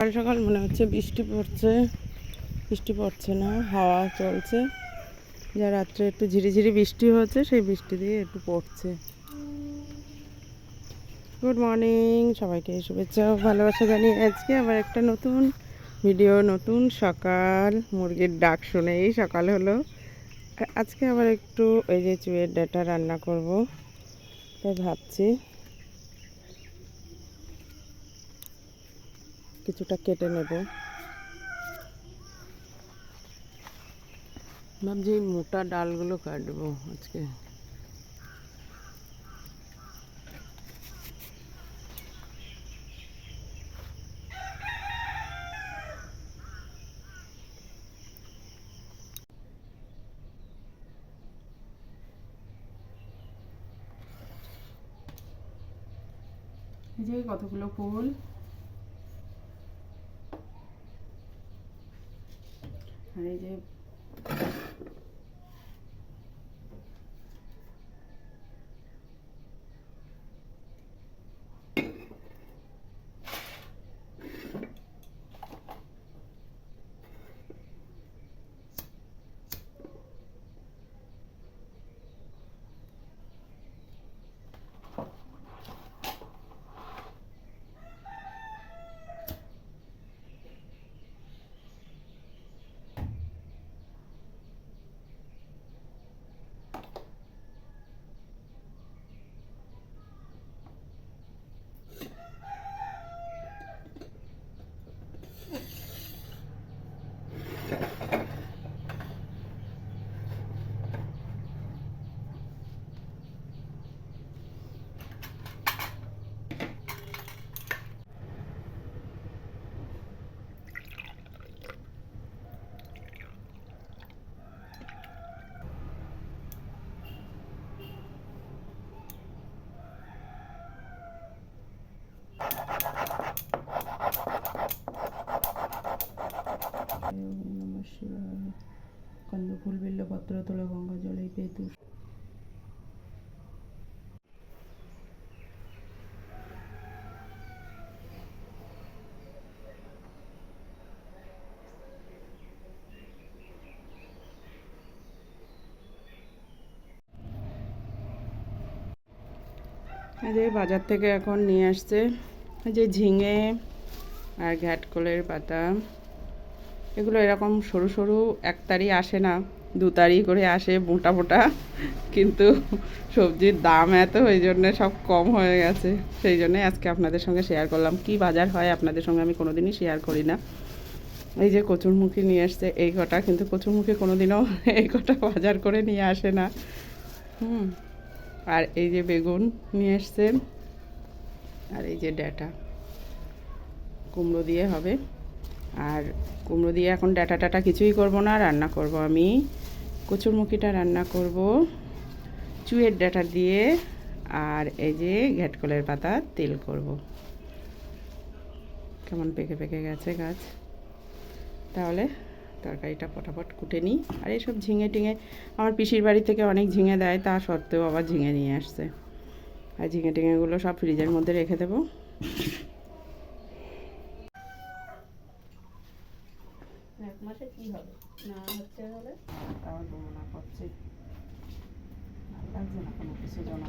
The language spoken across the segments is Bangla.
সকাল সকাল মনে হচ্ছে বৃষ্টি পড়ছে। বৃষ্টি পড়ছে না, হাওয়া চলছে। যা রাত্রে একটু ঝিরিঝিরি বৃষ্টি হচ্ছে, সেই বৃষ্টি দিয়ে একটু পড়ছে। গুড মর্নিং সবাইকে শুভেচ্ছা ভালোবাসা জানিয়ে আজকে আবার একটা নতুন ভিডিও নতুন সকাল, মুরগির ডাক শুনেই সকাল হলো। আজকে আবার একটু ওই যে চুয়ের ডাটা রান্না করব, তাই ভাবছি। কিছুটা কেটে নেব। ভাবছি মোটা ডালগুলো কাটবো আজকে। এই যে কতগুলো ফুল? আর এই যে নমঃ কন্দফুল বিল্লপত্র তোলা গঙ্গা জলে পেতু বাজার থেকে এখন নিয়ে আসছে যে ঝিঙে আর ঘ্যাটকলের পাতা। এগুলো এরকম সরু সরু এক তারি আসে না, দু তারি করে আসে মোটা মোটা, কিন্তু সবজির দাম এত ওই জন্য সব কম হয়ে গেছে। সেই জন্য আজকে আপনাদের সঙ্গে শেয়ার করলাম। কি বাজার হয় আপনাদের সঙ্গে আমি কোনোদিনই শেয়ার করি না। এই যে কচুরমুখী নিয়ে আসছে এই কটা, কিন্তু কচুরমুখী কোনোদিনও এই কটা বাজার করে নিয়ে আসে না। হুম, আর এই যে বেগুন নিয়ে এসছে, আর এই যে ডাটা। কুমড়ো দিয়ে হবে। আর কুমড়ো দিয়ে এখন ডাটা টাটা কিছুই করব না, রান্না করব আমি। কচুরমুখিটা রান্না করব। চুয়ের ডাটা দিয়ে আর এই যে ঘ্যাটকলের পাতা তেল করব। কেমন পেকে পেকে গেছে গাছ। তাহলে তরকারিটা ফটাফট কুটে নিই। আর এইসব ঝিঙে টিঙে, আমার পিসির বাড়ি থেকে অনেক ঝিঙে দেয়, তা সত্ত্বেও আবার ঝিঙে নিয়ে আসছে। আর ঝিঙে টিঙেগুলো সব ফ্রিজের মধ্যে রেখে দেবো এক মাসে কি হবে না হচ্ছে হলে তাও দেবো না করছি। ভালো লাগছে না কোনো কিছু না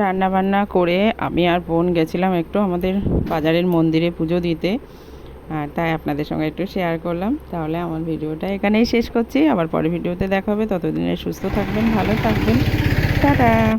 রান্না বান্না করে আমি আর বোন গেছিলাম একটু আমাদের বাজারের মন্দিরে পুজো দিতে। আর তাই আপনাদের সঙ্গে একটু শেয়ার করলাম। তাহলে আমার ভিডিওটা এখানেই শেষ করছি। আবার পরে ভিডিওতে দেখা হবে। ততদিনে সুস্থ থাকবেন, ভালো থাকবেন। টাটা!